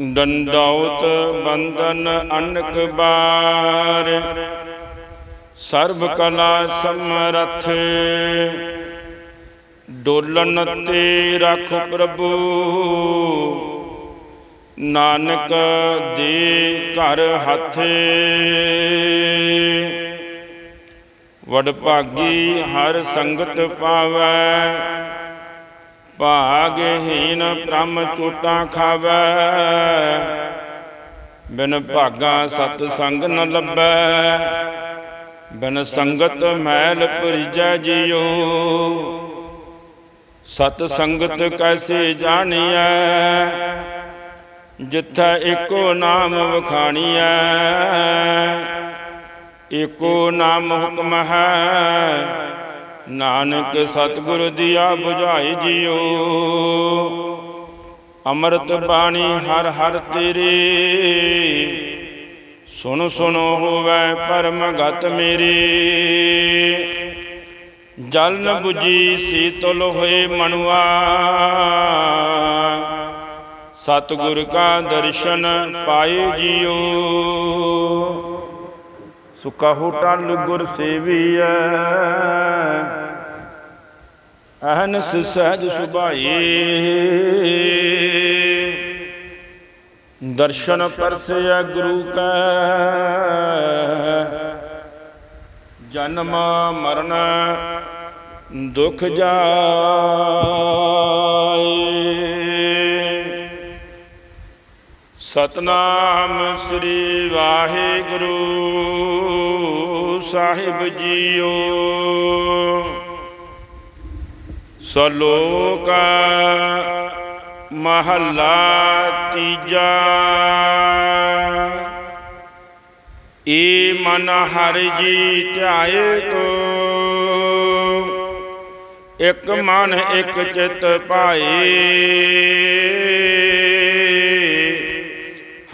ਦੰਡੌਤ ਬੰਧਨ ਅਨਕ ਬਾਰ। ਸਰਬ ਕਲਾ ਸਮਰਥ, ਡੋਲਨ ਤੇ ਰਖ ਪ੍ਰਭੂ। ਨਾਨਕ ਦੇ ਘਰ ਹੱਥ। ਵਡ ਭਾਗੀ ਹਰ ਸੰਗਤ ਪਾਵੈ। ਭਾਗਹੀਨ ਬ੍ਰਹਮ ਚੋਟਾਂ ਖਾਵੈ। ਬਿਨ ਭਾਗਾ ਸਤ ਸੰਗ ਨ ਲੱਭੈ। ਬਿਨ ਸੰਗਤ ਮੈਲ ਪੁਰਜੈ ਜਿਉ। ਸਤ ਸੰਗਤ ਕੈਸੇ ਜਾਣੀਐ? ਜਿੱਥੈ ਏਕੋ ਨਾਮ ਵਖਾਣੀਐ। ਏਕੋ ਨਾਮ ਹੁਕਮ ਹੈ। ਨਾਨਕ ਸਤਿਗੁਰ ਦੀਆ 부ਝਾਈ ਜਿਉ। ਅੰਮ੍ਰਿਤ ਬਾਣੀ ਹਰ ਹਰ ਤੇਰੇ। ਸੁਣ ਸੁਣ ਹੋਵੇ ਪਰਮ ਗਤ ਮੇਰੇ। ਜਲ ਨ 부ਜੀ ਸੀਤਲ ਹੋਏ ਮਨੁਆ। ਸਤਿਗੁਰ ਕਾ ਦਰਸ਼ਨ ਪਾਏ ਜਿਉ। ਸੁਕਹੁ ਟਲ ਗੁਰ ਸੇਵੀਐ। ਅਹਨਸ ਸਹਿਜ ਸੁਭਾਈ। ਦਰਸ਼ਨ ਪਰਸੈ ਗੁਰੂ ਕੈ। ਜਨਮ ਮਰਨ ਦੁਖ ਜਾ ਸਤਨਾਮ ਸ੍ਰੀ ਵਾਹਿਗੁਰੂ ਸਾਹਿਬ ਜੀਓ। ਸਲੋਕ ਮਹੱਲਾ ਤੀਜਾ। ਏ ਮਨ ਹਰ ਜੀ ਧਿਆਏ ਤੋ, ਇਕ ਮਨ ਇਕ ਚਿਤ ਪਾਏ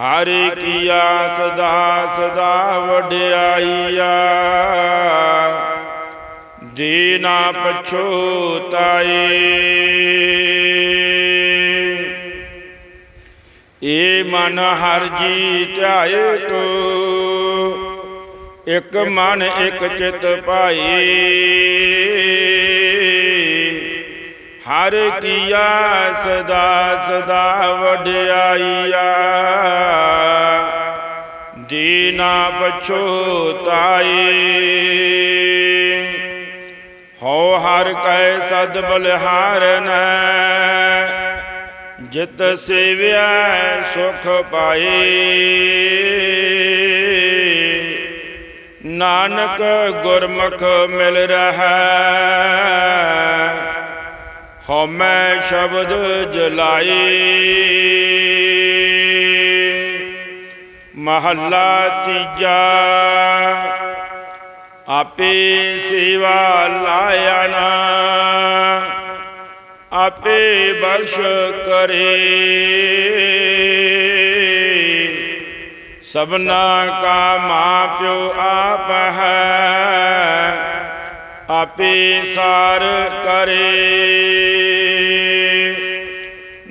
ਹਰਿ ਕੀਆ ਸਦਾ ਸਦਾ ਵਡਿਆਈਆ। ਦੇ ਨਾ ਪਛੋਤਾਏ ਏ ਮਨ ਹਰ ਜੀ ਧਿਆਏ ਤੋ, ਇਕ ਮਨ ਇਕ ਚਿਤ ਪਾਈ। ਹਰ ਕੀਆ ਸਦਾ ਸਦਾ ਵਡਿਆਈਆ। ਦੀਨਾ ਪਛੋਤਾਈ ਹੋ ਹਰ ਕੈ ਸਦ ਬਲਿਹਾਰਨ। ਜਿਤ ਸੇਵਿਆ ਸੁਖ ਪਾਏ ਨਾਨਕ ਗੁਰਮੁਖ ਮਿਲ ਰਹਾ। ਹਉਮੈ ਸ਼ਬਦ ਜਲਾਈ। ਮਹੱਲਾ ਤੀਜਾ, ਆਪੇ ਸੇਵਾ ਲਾਇਣਾ ਆਪੇ ਬਖਸ਼ ਕਰੇ। ਸਭਨਾ ਕਾ ਮਾਂ ਪਿਓ ਆਪ ਹੈ ਆਪੇ ਸਾਰ ਕਰੇ।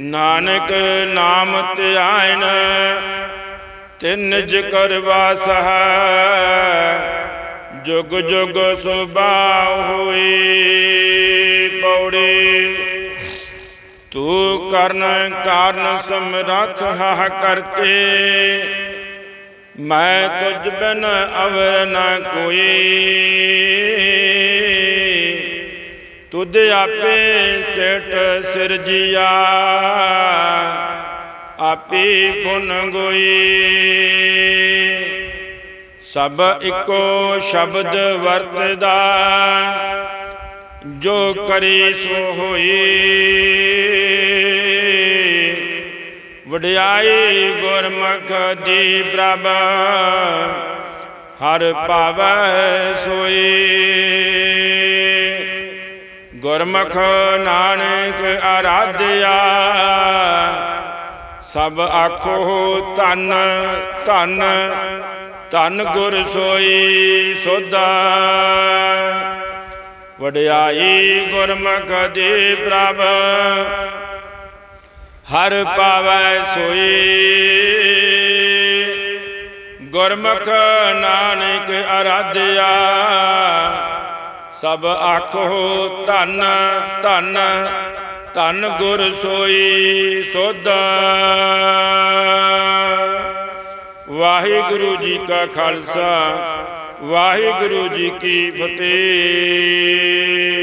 ਨਾਨਕ ਨਾਮ ਧਿਆਇਨ, ਤਿੰਨ ਜਿਕਰ ਵਾਸ ਹੈ ਜੁਗ ਜੁਗ ਸੁਭਾ ਹੋਈ ਪੌੜੇ। ਤੂੰ ਕਰਨ ਕਾਰਨ ਸਮਰੱਥ ਹਾ ਕਰਤੇ ਮੈਂ ਤੁਝ ਬਿਨ ਅਵਰ ਨਾ ਕੋਈ ਤੁਧ ਆਪੇ ਸਿਟ ਸਿਰਜਿਆ, ਆਪੇ ਪੁਨ ਗੋਈ। ਸਭ ਇੱਕੋ ਸ਼ਬਦ ਵਰਤਦਾ, ਜੋ ਕਰੀ ਸੋ ਹੋਈ। ਵਡਿਆਈ ਗੁਰਮੁਖ ਦੀ ਪ੍ਰਭ, ਹਰ ਪਾਵੈ ਸੋਈ। ਗੁਰਮੁਖ ਨਾਨਕ ਆਰਾਧਿਆ। ਸਭ ਆਖੋ ਧਨ ਧਨ, ਧੰਨ ਗੁਰ ਸੋਈ ਸੋਦਾ ਵਡਿਆਈ ਗੁਰਮੁਖ ਦੀ ਪ੍ਰਭ, ਹਰ ਪਾਵੈ ਸੋਈ। ਗੁਰਮੁਖ ਨਾਨਕ ਆਰਾਧਿਆ। ਸਭ ਆਖੋ, ਧੰਨ ਧੰਨ ਧੰਨ ਗੁਰ ਸੋਈ ਸੋਧ। ਵਾਹਿਗੁਰੂ ਜੀ ਕਾ ਖਾਲਸਾ, ਵਾਹਿਗੁਰੂ ਜੀ ਕੀ ਫਤਿਹ।